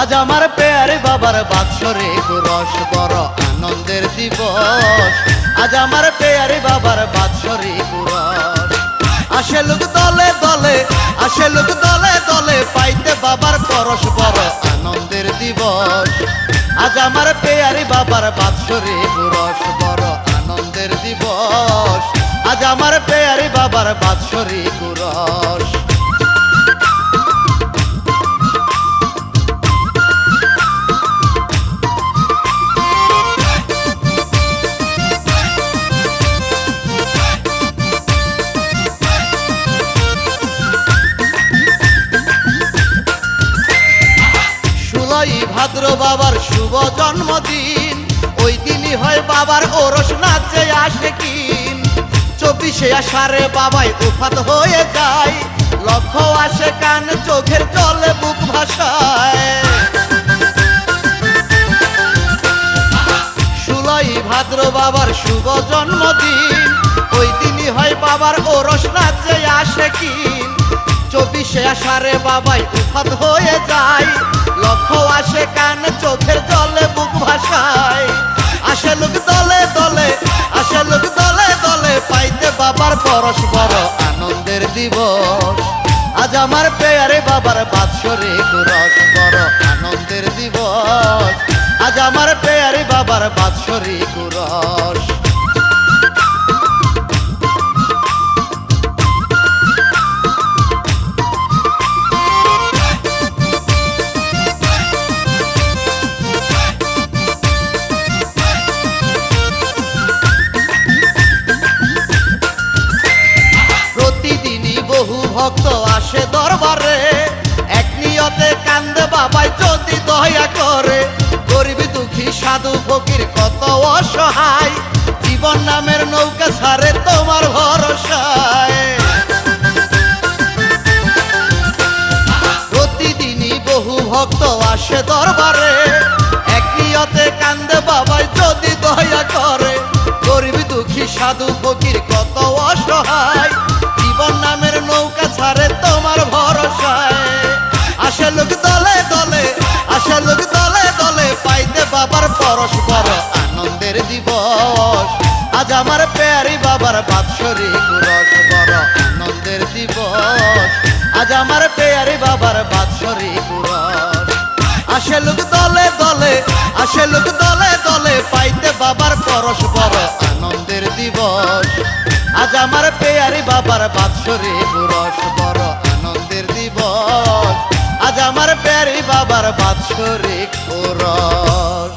আজ আমার পেয়ারে বাবার বাৎসরে রস, বড় আনন্দের দিবস। আজ আমার পেয়ারে বাবার বাৎসরে রস। আসে লোক দলে দলে, আসে লোক দলে দলে, পাইতে বাবার পরশ, বড় আনন্দের দিবস। আজ আমার পেয়ারে বাবার বাৎসরে রস, বড় আনন্দের দিবস। আজ আমার পেয়ারে বাবার বাৎসরে রস। ষোলোই ভাদ্র বাবার শুভ জন্মদিন। ওই দিনই হয় বাবার ওরস নাচে আসে কিন। চব্বিশে আষাঢ়ে বাবাই উফাত হয়ে যায়। লক্ষ আসে কান, চোখের জলে বুক ভাসায়। ষোলোই ভাদ্র বাবার শুভ জন্মদিন। ওই দিনই হয় বাবার ওরস নাচে আসে কিন। চব্বিশে আষাঢ়ে বাবাই উফাত হয়ে যায়। লক্ষ আসে কান, চোখের জলে বুক ভাসায়। আসে লোক দলে দলে, আসে লোক দলে দলে, পাইতে বাবার পরশ বড় আনন্দের দিবস। আজ আমার পেয়ারে বাবার বাৎসরে রস, বড় আনন্দের দিবস। আজ আমার পেয়ারে বাবার বাৎসরে রস। ভক্ত আসে দরবারে। এক নিয়তে কান্দে বাবাই যদি দয়া করে। গরিব, দুঃখী, সাধু, ফকির কত অসহায়। জীবন নামের নৌকা ছাড়ে তোমার ভরসায়। প্রতিদিনই বহু ভক্ত আসে দরবারে। এক নিয়তে কান্দে বাবাই যদি দয়া করে। গরিব, দুঃখী, সাধু, ফকির পরশ বড় আনন্দের দিবস। আজ আমার পেয়ারি বাবার বাৎসরিক রস বড় আনন্দের দিবস। আজ আমার পেয়ারি বাবার বাৎসরিক রস। আসে লোক দলে দলে, আসে লোক দলে দলে, পাইতে বাবার পরশ বড় আনন্দের দিবস। আজ আমার পেয়ারি বাবার বাৎসরিক রস বড় আনন্দের দিবস। আজ আমার পেয়ারি বাবার বাৎসরিক রস।